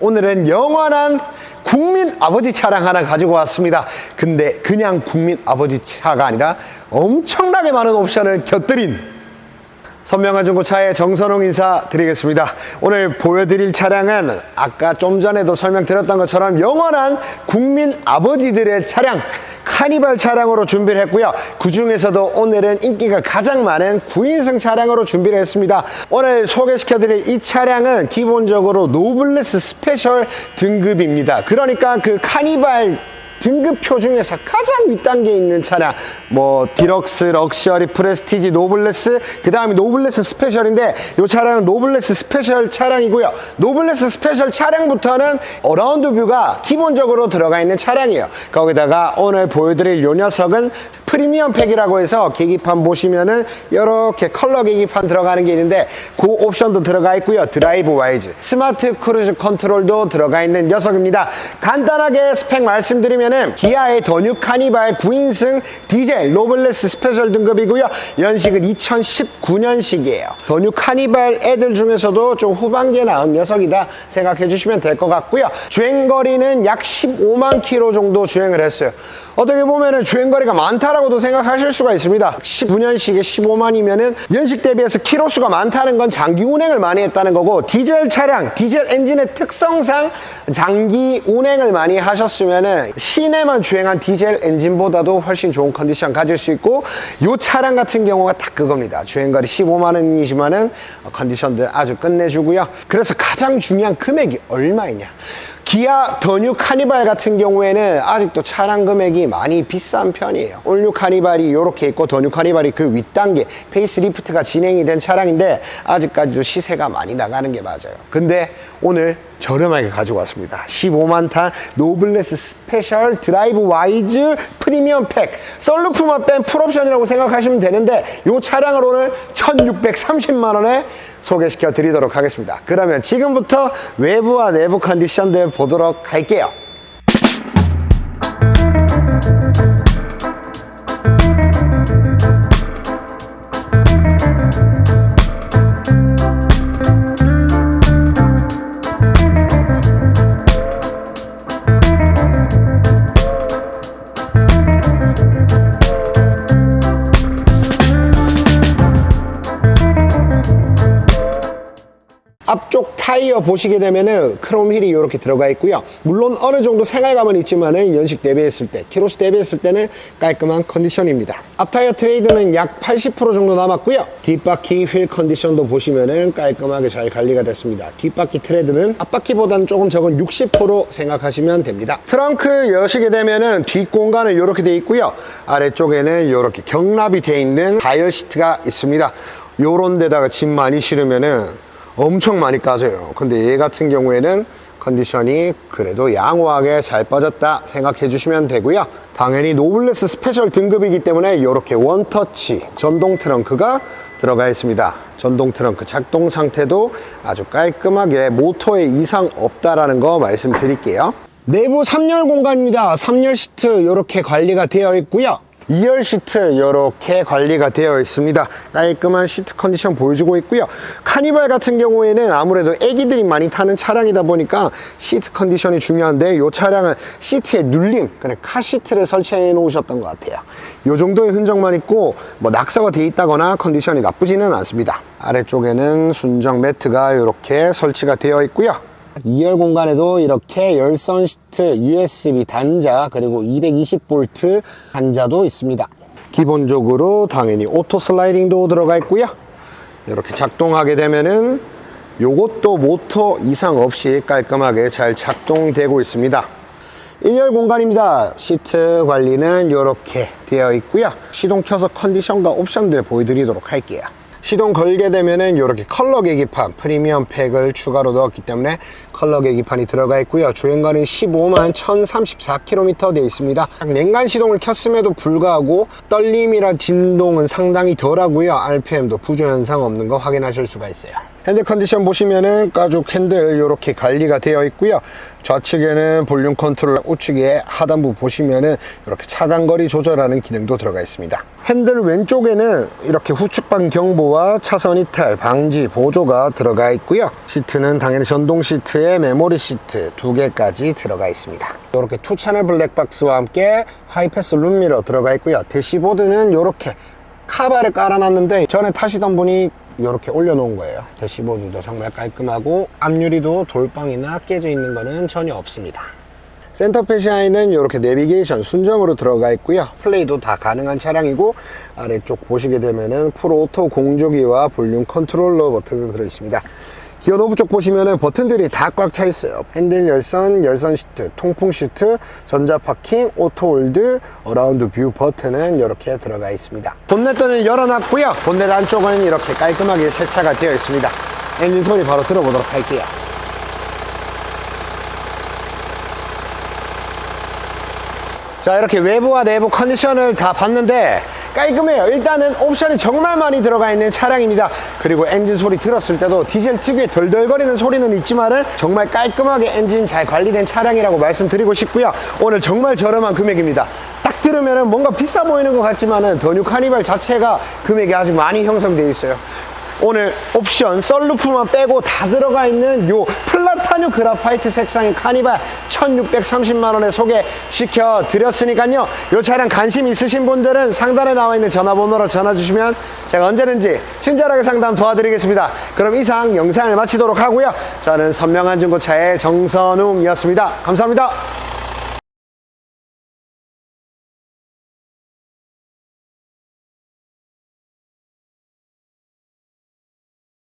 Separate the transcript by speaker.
Speaker 1: 오늘은 영원한 국민 아버지 차량 하나 가지고 왔습니다. 근데 그냥 국민 아버지 차가 아니라 엄청나게 많은 옵션을 곁들인 선명한 중고차의 정선홍 인사 드리겠습니다. 오늘 보여드릴 차량은 아까 좀 전에도 설명드렸던 것처럼 영원한 국민 아버지들의 차량 카니발 차량으로 준비를 했고요. 그 중에서도 오늘은 인기가 가장 많은 9인승 차량으로 준비를 했습니다. 오늘 소개시켜드릴 이 차량은 기본적으로 노블레스 스페셜 등급입니다. 그러니까 그 카니발 등급표 중에서 가장 윗단계에 있는 차량. 뭐 디럭스, 럭셔리, 프레스티지, 노블레스. 그 다음에 노블레스 스페셜인데 이 차량은 노블레스 스페셜 차량이고요. 노블레스 스페셜 차량부터는 어라운드 뷰가 기본적으로 들어가 있는 차량이에요. 거기다가 오늘 보여드릴 요 녀석은 프리미엄 팩이라고 해서 계기판 보시면은 이렇게 컬러 계기판 들어가는 게 있는데 그 옵션도 들어가 있고요. 드라이브 와이즈 스마트 크루즈 컨트롤도 들어가 있는 녀석입니다. 간단하게 스펙 말씀드리면은 기아의 더뉴 카니발 9인승 디젤 로블레스 스페셜 등급이고요. 연식은 2019년식이에요. 더뉴 카니발 애들 중에서도 좀 후반기에 나온 녀석이다 생각해 주시면 될 것 같고요. 주행거리는 약 15만 킬로 정도 주행을 했어요. 어떻게 보면은 주행거리가 많다라고 도 생각하실 수가 있습니다. 19년식에 15만이면은 연식 대비해서 키로수가 많다는 건 장기 운행을 많이 했다는 거고 디젤 차량 디젤 엔진의 특성상 장기 운행을 많이 하셨으면은 시내만 주행한 디젤 엔진보다도 훨씬 좋은 컨디션 가질 수 있고 이 차량 같은 경우가 딱 그겁니다. 주행거리 15만 원이지만은 컨디션들 아주 끝내주고요. 그래서 가장 중요한 금액이 얼마이냐 기아 더뉴 카니발 같은 경우에는 아직도 차량 금액이 많이 비싼 편이에요. 올뉴 카니발이 이렇게 있고 더뉴 카니발이 그 윗단계 페이스리프트가 진행이 된 차량인데 아직까지도 시세가 많이 나가는 게 맞아요. 근데 오늘 저렴하게 가지고 왔습니다. 15만 탄 노블레스 스페셜 드라이브 와이즈 프리미엄 팩 썰루프만 뺀 풀옵션이라고 생각하시면 되는데 이 차량을 오늘 1630만 원에 소개시켜 드리도록 하겠습니다. 그러면 지금부터 외부와 내부 컨디션들 보도록 할게요. 타이어 보시게 되면은 크롬 휠이 이렇게 들어가 있고요. 물론 어느 정도 생활감은 있지만은 연식 대비했을 때, 키로수 대비했을 때는 깔끔한 컨디션입니다. 앞 타이어 트레이드는 약 80% 정도 남았고요. 뒷바퀴 휠 컨디션도 보시면은 깔끔하게 잘 관리가 됐습니다. 뒷바퀴 트레드는 앞바퀴보다는 조금 적은 60% 생각하시면 됩니다. 트렁크 여시게 되면은 뒷 공간은 이렇게 돼 있고요. 아래쪽에는 이렇게 경납이 돼 있는 다이얼 시트가 있습니다. 요런 데다가 짐 많이 실으면은 엄청 많이 까져요. 근데 얘 같은 경우에는 컨디션이 그래도 양호하게 잘 빠졌다 생각해 주시면 되고요. 당연히 노블레스 스페셜 등급이기 때문에 이렇게 원터치 전동 트렁크가 들어가 있습니다. 전동 트렁크 작동 상태도 아주 깔끔하게 모터에 이상 없다라는 거 말씀드릴게요. 내부 3열 공간입니다. 3열 시트 이렇게 관리가 되어 있고요. 2열 시트 이렇게 관리가 되어 있습니다. 깔끔한 시트 컨디션 보여주고 있고요. 카니발 같은 경우에는 아무래도 애기들이 많이 타는 차량이다 보니까 시트 컨디션이 중요한데 이 차량은 시트에 눌림 그냥 카시트를 설치해 놓으셨던 것 같아요. 이 정도의 흔적만 있고 뭐 낙서가 돼 있다거나 컨디션이 나쁘지는 않습니다. 아래쪽에는 순정 매트가 이렇게 설치가 되어 있고요 2열 공간에도 이렇게 열선 시트 USB 단자 그리고 220V 단자도 있습니다. 기본적으로 당연히 오토 슬라이딩도 들어가 있고요. 이렇게 작동하게 되면은 요것도 모터 이상 없이 깔끔하게 잘 작동되고 있습니다. 1열 공간입니다. 시트 관리는 이렇게 되어 있고요. 시동 켜서 컨디션과 옵션들 보여드리도록 할게요 시동 걸게 되면은 이렇게 컬러 계기판 프리미엄 팩을 추가로 넣었기 때문에 컬러 계기판이 들어가 있고요. 주행거리는 15만 1034km 되어 있습니다. 냉간 시동을 켰음에도 불구하고 떨림이나 진동은 상당히 덜하고요. RPM도 부조 현상 없는 거 확인하실 수가 있어요 핸들 컨디션 보시면은 가죽 핸들 이렇게 관리가 되어 있고요. 좌측에는 볼륨 컨트롤, 우측에 하단부 보시면은 이렇게 차간거리 조절하는 기능도 들어가 있습니다. 핸들 왼쪽에는 이렇게 후측방 경보와 차선 이탈 방지 보조가 들어가 있고요. 시트는 당연히 전동 시트에 메모리 시트 두 개까지 들어가 있습니다. 이렇게 투 채널 블랙박스와 함께 하이패스 룸미러 들어가 있고요. 대시보드는 이렇게 카바를 깔아놨는데 전에 타시던 분이 이렇게 올려놓은 거예요. 대시보드도 정말 깔끔하고 앞유리도 돌방이나 깨져 있는 거는 전혀 없습니다. 센터 페시아에는 이렇게 내비게이션 순정으로 들어가 있고요. 플레이도 다 가능한 차량이고 아래쪽 보시게 되면은 프로 오토 공조기와 볼륨 컨트롤러 버튼도 들어 있습니다. 기어 노브 쪽 보시면은 버튼들이 다 꽉 차 있어요. 핸들 열선, 열선 시트, 통풍 시트, 전자 파킹, 오토 홀드, 어라운드 뷰 버튼은 이렇게 들어가 있습니다. 본넷도는 열어놨고요. 본넷 안쪽은 이렇게 깔끔하게 세차가 되어 있습니다. 엔진 소리 바로 들어보도록 할게요. 자 이렇게 외부와 내부 컨디션을 다 봤는데 깔끔해요. 일단은 옵션이 정말 많이 들어가 있는 차량입니다. 그리고 엔진 소리 들었을 때도 디젤 특유의 덜덜거리는 소리는 있지만은 정말 깔끔하게 엔진 잘 관리된 차량이라고 말씀드리고 싶고요. 오늘 정말 저렴한 금액입니다. 딱 들으면은 뭔가 비싸 보이는 것 같지만은 더뉴 카니발 자체가 금액이 아직 많이 형성되어 있어요 오늘 옵션 썰루프만 빼고 다 들어가 있는 요 플라타뉴 그라파이트 색상의 카니발 1630만원에 소개시켜 드렸으니까요. 요 차량 관심 있으신 분들은 상단에 나와 있는 전화번호로 전화 주시면 제가 언제든지 친절하게 상담 도와드리겠습니다. 그럼 이상 영상을 마치도록 하고요. 저는 선명한 중고차의 정선웅이었습니다. 감사합니다